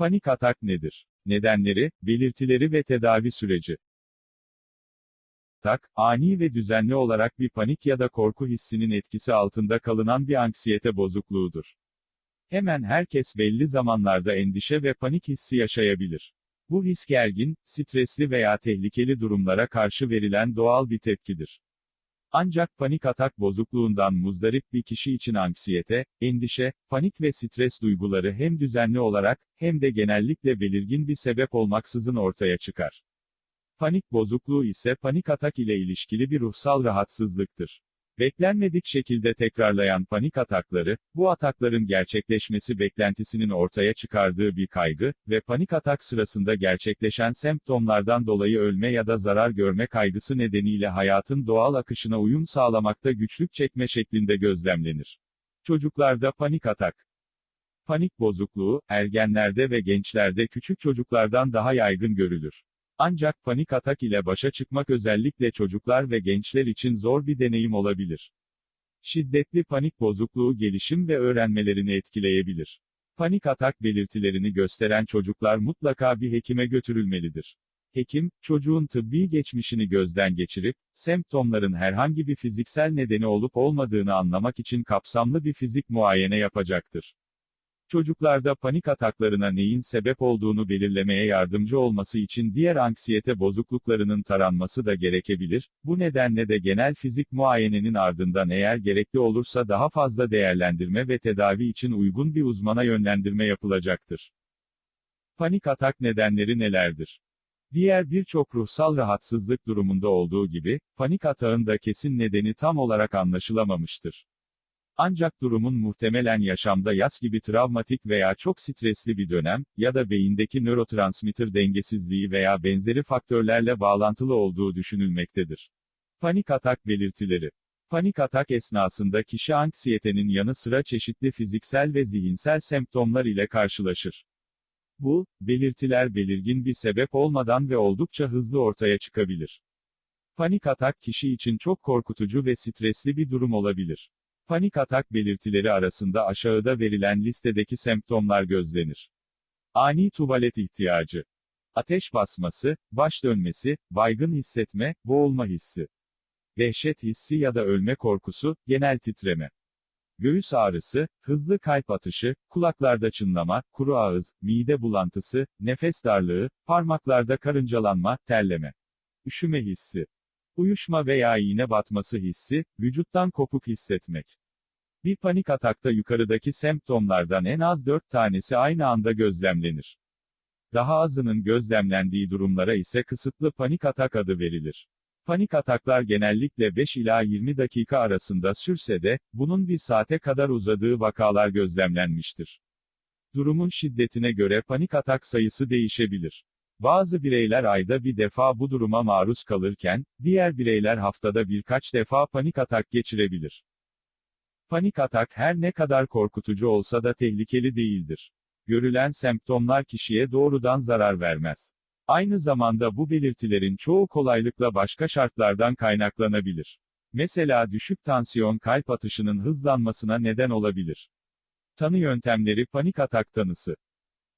Panik atak nedir? Nedenleri, belirtileri ve tedavi süreci. Tak, ani ve düzenli olarak bir panik ya da korku hissinin etkisi altında kalınan bir anksiyete bozukluğudur. Hemen herkes belli zamanlarda endişe ve panik hissi yaşayabilir. Bu his gergin, stresli veya tehlikeli durumlara karşı verilen doğal bir tepkidir. Ancak panik atak bozukluğundan muzdarip bir kişi için anksiyete, endişe, panik ve stres duyguları hem düzenli olarak, hem de genellikle belirgin bir sebep olmaksızın ortaya çıkar. Panik bozukluğu ise panik atak ile ilişkili bir ruhsal rahatsızlıktır. Beklenmedik şekilde tekrarlayan panik atakları, bu atakların gerçekleşmesi beklentisinin ortaya çıkardığı bir kaygı ve panik atak sırasında gerçekleşen semptomlardan dolayı ölme ya da zarar görme kaygısı nedeniyle hayatın doğal akışına uyum sağlamakta güçlük çekme şeklinde gözlemlenir. Çocuklarda panik atak Panik bozukluğu, ergenlerde ve gençlerde küçük çocuklardan daha yaygın görülür. Ancak panik atak ile başa çıkmak özellikle çocuklar ve gençler için zor bir deneyim olabilir. Şiddetli panik bozukluğu gelişim ve öğrenmelerini etkileyebilir. Panik atak belirtilerini gösteren çocuklar mutlaka bir hekime götürülmelidir. Hekim, çocuğun tıbbi geçmişini gözden geçirip, semptomların herhangi bir fiziksel nedeni olup olmadığını anlamak için kapsamlı bir fizik muayene yapacaktır. Çocuklarda panik ataklarına neyin sebep olduğunu belirlemeye yardımcı olması için diğer anksiyete bozukluklarının taranması da gerekebilir, bu nedenle de genel fizik muayenenin ardından eğer gerekli olursa daha fazla değerlendirme ve tedavi için uygun bir uzmana yönlendirme yapılacaktır. Panik atak nedenleri nelerdir? Diğer birçok ruhsal rahatsızlık durumunda olduğu gibi, panik atağın da kesin nedeni tam olarak anlaşılamamıştır. Ancak durumun muhtemelen yaşamda yas gibi travmatik veya çok stresli bir dönem, ya da beyindeki nörotransmitter dengesizliği veya benzeri faktörlerle bağlantılı olduğu düşünülmektedir. Panik atak belirtileri Panik atak esnasında kişi anksiyetenin yanı sıra çeşitli fiziksel ve zihinsel semptomlar ile karşılaşır. Bu, belirtiler belirgin bir sebep olmadan ve oldukça hızlı ortaya çıkabilir. Panik atak kişi için çok korkutucu ve stresli bir durum olabilir. Panik atak belirtileri arasında aşağıda verilen listedeki semptomlar gözlenir. Ani tuvalet ihtiyacı. Ateş basması, baş dönmesi, baygın hissetme, boğulma hissi. Dehşet hissi ya da ölme korkusu, genel titreme. Göğüs ağrısı, hızlı kalp atışı, kulaklarda çınlama, kuru ağız, mide bulantısı, nefes darlığı, parmaklarda karıncalanma, terleme. Üşüme hissi. Uyuşma veya iğne batması hissi, vücuttan kopuk hissetmek. Bir panik atakta yukarıdaki semptomlardan en az 4 tanesi aynı anda gözlemlenir. Daha azının gözlemlendiği durumlara ise kısıtlı panik atak adı verilir. Panik ataklar genellikle 5 ila 20 dakika arasında sürse de, bunun bir saate kadar uzadığı vakalar gözlemlenmiştir. Durumun şiddetine göre panik atak sayısı değişebilir. Bazı bireyler ayda bir defa bu duruma maruz kalırken, diğer bireyler haftada birkaç defa panik atak geçirebilir. Panik atak her ne kadar korkutucu olsa da tehlikeli değildir. Görülen semptomlar kişiye doğrudan zarar vermez. Aynı zamanda bu belirtilerin çoğu kolaylıkla başka şartlardan kaynaklanabilir. Mesela düşük tansiyon kalp atışının hızlanmasına neden olabilir. Tanı yöntemleri panik atak tanısı.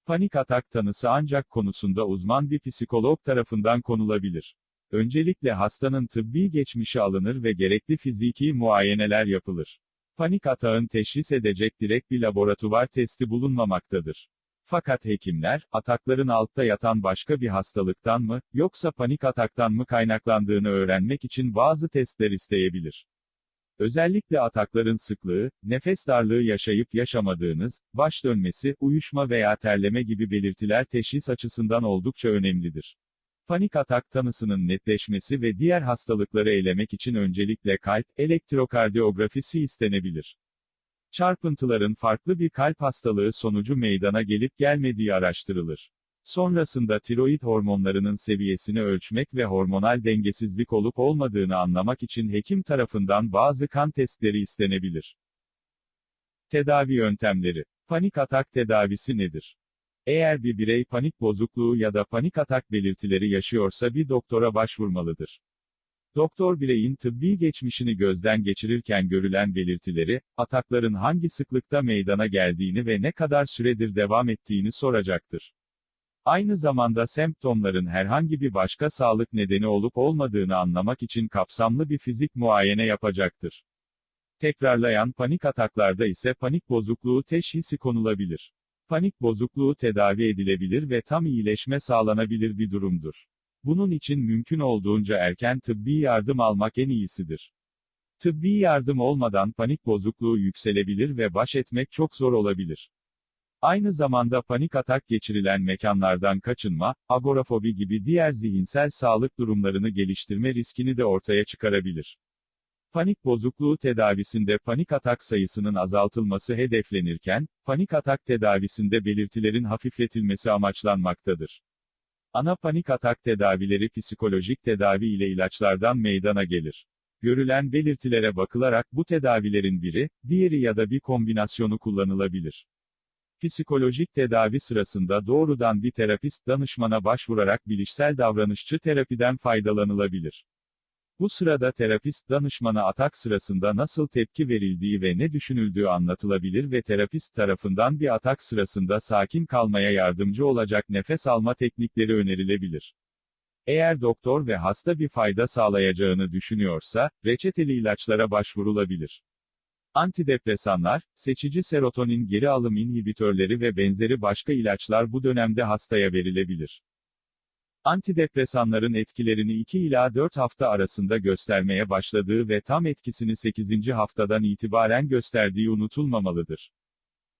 Panik atak tanısı ancak konusunda uzman bir psikolog tarafından konulabilir. Öncelikle hastanın tıbbi geçmişi alınır ve gerekli fiziki muayeneler yapılır. Panik atağın teşhis edecek direkt bir laboratuvar testi bulunmamaktadır. Fakat hekimler, atakların altta yatan başka bir hastalıktan mı, yoksa panik ataktan mı kaynaklandığını öğrenmek için bazı testler isteyebilir. Özellikle atakların sıklığı, nefes darlığı yaşayıp yaşamadığınız, baş dönmesi, uyuşma veya terleme gibi belirtiler teşhis açısından oldukça önemlidir. Panik atak tanısının netleşmesi ve diğer hastalıkları elemek için öncelikle kalp, elektrokardiyografisi istenebilir. Çarpıntıların farklı bir kalp hastalığı sonucu meydana gelip gelmediği araştırılır. Sonrasında tiroid hormonlarının seviyesini ölçmek ve hormonal dengesizlik olup olmadığını anlamak için hekim tarafından bazı kan testleri istenebilir. Tedavi yöntemleri. Panik atak tedavisi nedir? Eğer bir birey panik bozukluğu ya da panik atak belirtileri yaşıyorsa bir doktora başvurmalıdır. Doktor bireyin tıbbi geçmişini gözden geçirirken görülen belirtileri, atakların hangi sıklıkta meydana geldiğini ve ne kadar süredir devam ettiğini soracaktır. Aynı zamanda semptomların herhangi bir başka sağlık nedeni olup olmadığını anlamak için kapsamlı bir fizik muayene yapacaktır. Tekrarlayan panik ataklarda ise panik bozukluğu teşhisi konulabilir. Panik bozukluğu tedavi edilebilir ve tam iyileşme sağlanabilir bir durumdur. Bunun için mümkün olduğunca erken tıbbi yardım almak en iyisidir. Tıbbi yardım olmadan panik bozukluğu yükselebilir ve baş etmek çok zor olabilir. Aynı zamanda panik atak geçirilen mekanlardan kaçınma, agorafobi gibi diğer zihinsel sağlık durumlarını geliştirme riskini de ortaya çıkarabilir. Panik bozukluğu tedavisinde panik atak sayısının azaltılması hedeflenirken, panik atak tedavisinde belirtilerin hafifletilmesi amaçlanmaktadır. Ana panik atak tedavileri psikolojik tedavi ile ilaçlardan meydana gelir. Görülen belirtilere bakılarak bu tedavilerin biri, diğeri ya da bir kombinasyonu kullanılabilir. Psikolojik tedavi sırasında doğrudan bir terapist danışmana başvurarak bilişsel davranışçı terapiden faydalanılabilir. Bu sırada terapist danışmana atak sırasında nasıl tepki verildiği ve ne düşünüldüğü anlatılabilir ve terapist tarafından bir atak sırasında sakin kalmaya yardımcı olacak nefes alma teknikleri önerilebilir. Eğer doktor ve hasta bir fayda sağlayacağını düşünüyorsa, reçeteli ilaçlara başvurulabilir. Antidepresanlar, seçici serotonin geri alım inhibitörleri ve benzeri başka ilaçlar bu dönemde hastaya verilebilir. Antidepresanların etkilerini 2 ila 4 hafta arasında göstermeye başladığı ve tam etkisini 8. haftadan itibaren gösterdiği unutulmamalıdır.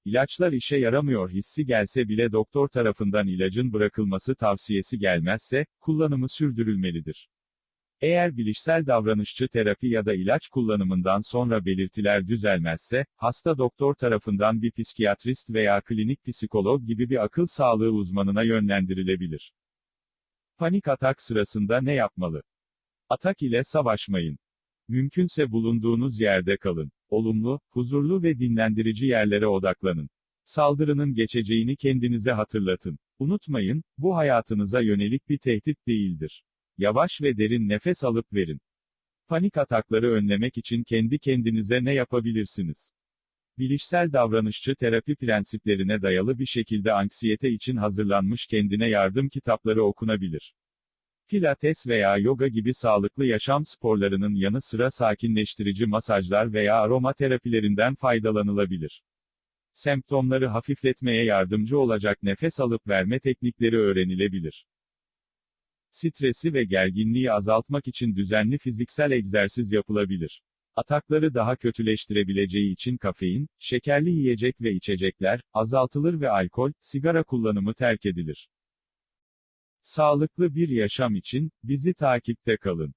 İlaçlar işe yaramıyor hissi gelse bile doktor tarafından ilacın bırakılması tavsiyesi gelmezse, kullanımı sürdürülmelidir. Eğer bilişsel davranışçı terapi ya da ilaç kullanımından sonra belirtiler düzelmezse, hasta doktor tarafından bir psikiyatrist veya klinik psikolog gibi bir akıl sağlığı uzmanına yönlendirilebilir. Panik atak sırasında ne yapmalı? Atak ile savaşmayın. Mümkünse bulunduğunuz yerde kalın. Olumlu, huzurlu ve dinlendirici yerlere odaklanın. Saldırının geçeceğini kendinize hatırlatın. Unutmayın, bu hayatınıza yönelik bir tehdit değildir. Yavaş ve derin nefes alıp verin. Panik atakları önlemek için kendi kendinize ne yapabilirsiniz? Bilişsel davranışçı terapi prensiplerine dayalı bir şekilde anksiyete için hazırlanmış kendine yardım kitapları okunabilir. Pilates veya yoga gibi sağlıklı yaşam sporlarının yanı sıra sakinleştirici masajlar veya aroma terapilerinden faydalanılabilir. Semptomları hafifletmeye yardımcı olacak nefes alıp verme teknikleri öğrenilebilir. Stresi ve gerginliği azaltmak için düzenli fiziksel egzersiz yapılabilir. Atakları daha kötüleştirebileceği için kafein, şekerli yiyecek ve içecekler, azaltılır ve alkol, sigara kullanımı terk edilir. Sağlıklı bir yaşam için, bizi takipte kalın.